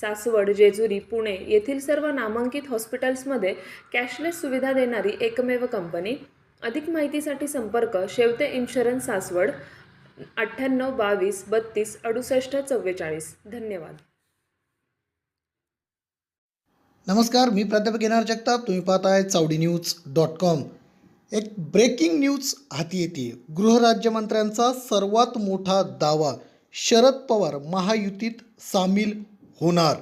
सासवड जेजुरी पुणे येथील सर्व नामांकित हॉस्पिटल्समध्ये कॅशलेस सुविधा देणारी एकमेव कंपनी. अधिक माहितीसाठी संपर्क शेवते इन्शुरन्स सासवड अठ्ठ्याण्णव बावीस बत्तीस अडुसष्ट चव्वेचाळीस. धन्यवाद. नमस्कार मी प्राध्यापक येणार जगताप. तुम्ही पाहताय चावडी न्यूज डॉट कॉम. एक ब्रेकिंग न्यूज हाती येते. गृहराज्यमंत्र्यांचा सर्वात मोठा दावा शरद पवार महायुतीत सामील होणार.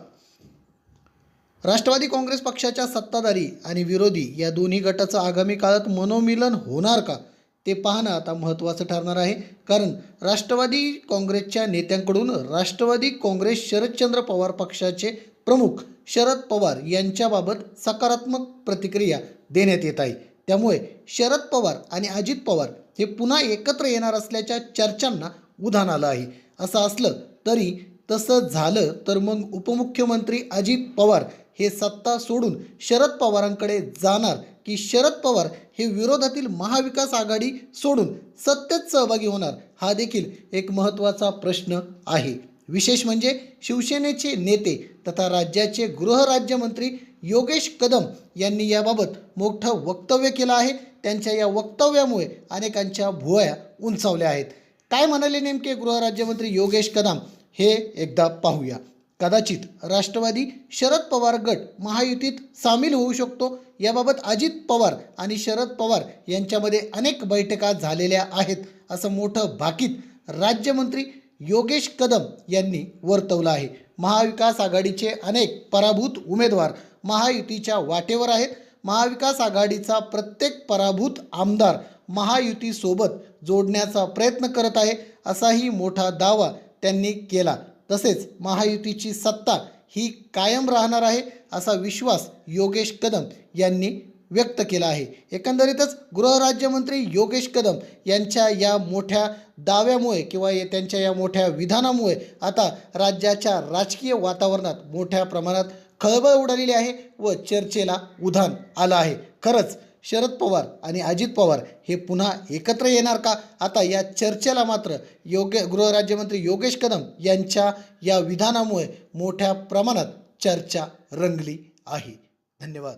राष्ट्रवादी काँग्रेस पक्षाच्या सत्ताधारी आणि विरोधी या दोन्ही गटाचं आगामी काळात मनोमिलन होणार का? ते पाहणं आता महत्त्वाचं ठरणार आहे. कारण राष्ट्रवादी काँग्रेसच्या नेत्यांकडून राष्ट्रवादी काँग्रेस शरदचंद्र पवार पक्षाचे प्रमुख शरद पवार यांच्याबाबत सकारात्मक प्रतिक्रिया देण्यात येत आहे. त्यामुळे शरद पवार आणि अजित पवार हे पुन्हा एकत्र येणार असल्याच्या चर्चांना उधाण आलं आहे. असं असलं तरी तसं झालं तर मग उपमुख्यमंत्री अजित पवार हे सत्ता सोडून शरद पवारांकडे जाणार की शरद पवार हे विरोधातील महाविकास आघाडी सोडून सत्तेत सहभागी होणार हा देखील एक महत्त्वाचा प्रश्न आहे. विशेष म्हणजे शिवसेनेचे नेते तथा राज्याचे गृहराज्यमंत्री योगेश कदम यांनी याबाबत मोठं वक्तव्य केलं आहे. त्यांच्या या वक्तव्यामुळे अनेकांच्या भुवया उंचावल्या आहेत. काय म्हणाले नेमके गृहराज्यमंत्री योगेश कदम? हे एकदा पाहूया. कदाचित राष्ट्रवादी शरद पवार गट महायुतीत सामील होऊ शकतो. याबाबत अजित पवार आणि शरद पवार यांच्यामध्ये अनेक बैठका झालेल्या आहेत असं मोठं भाकीत राज्यमंत्री योगेश कदम यांनी वर्तवलं आहे. महाविकास आघाडीचे अनेक पराभूत उमेदवार महायुतीच्या वाटेवर आहेत. महाविकास आघाडीचा प्रत्येक पराभूत आमदार महायुतीसोबत जोडण्याचा प्रयत्न करत आहे असाही मोठा दावा त्यांनी केला. तसेच महायुतीची सत्ता ही कायम राहणार आहे असा विश्वास योगेश कदम यांनी व्यक्त केला आहे. एकंदरीतच गृहराज्यमंत्री योगेश कदम यांच्या या मोठ्या दाव्यामुळे किंवा त्यांच्या या मोठ्या विधानामुळे आता राज्याच्या राजकीय वातावरणात मोठ्या प्रमाणात खळबळ उडालेली आहे व चर्चेला उधाण आलं आहे. खरंच शरद पवार आणि अजित पवार हे पुन्हा एकत्र येणार का? आता या चर्चेला मात्र योग्य गृहराज्यमंत्री योगेश कदम यांच्या या विधानामुळे मोठ्या प्रमाणात चर्चा रंगली आहे. धन्यवाद.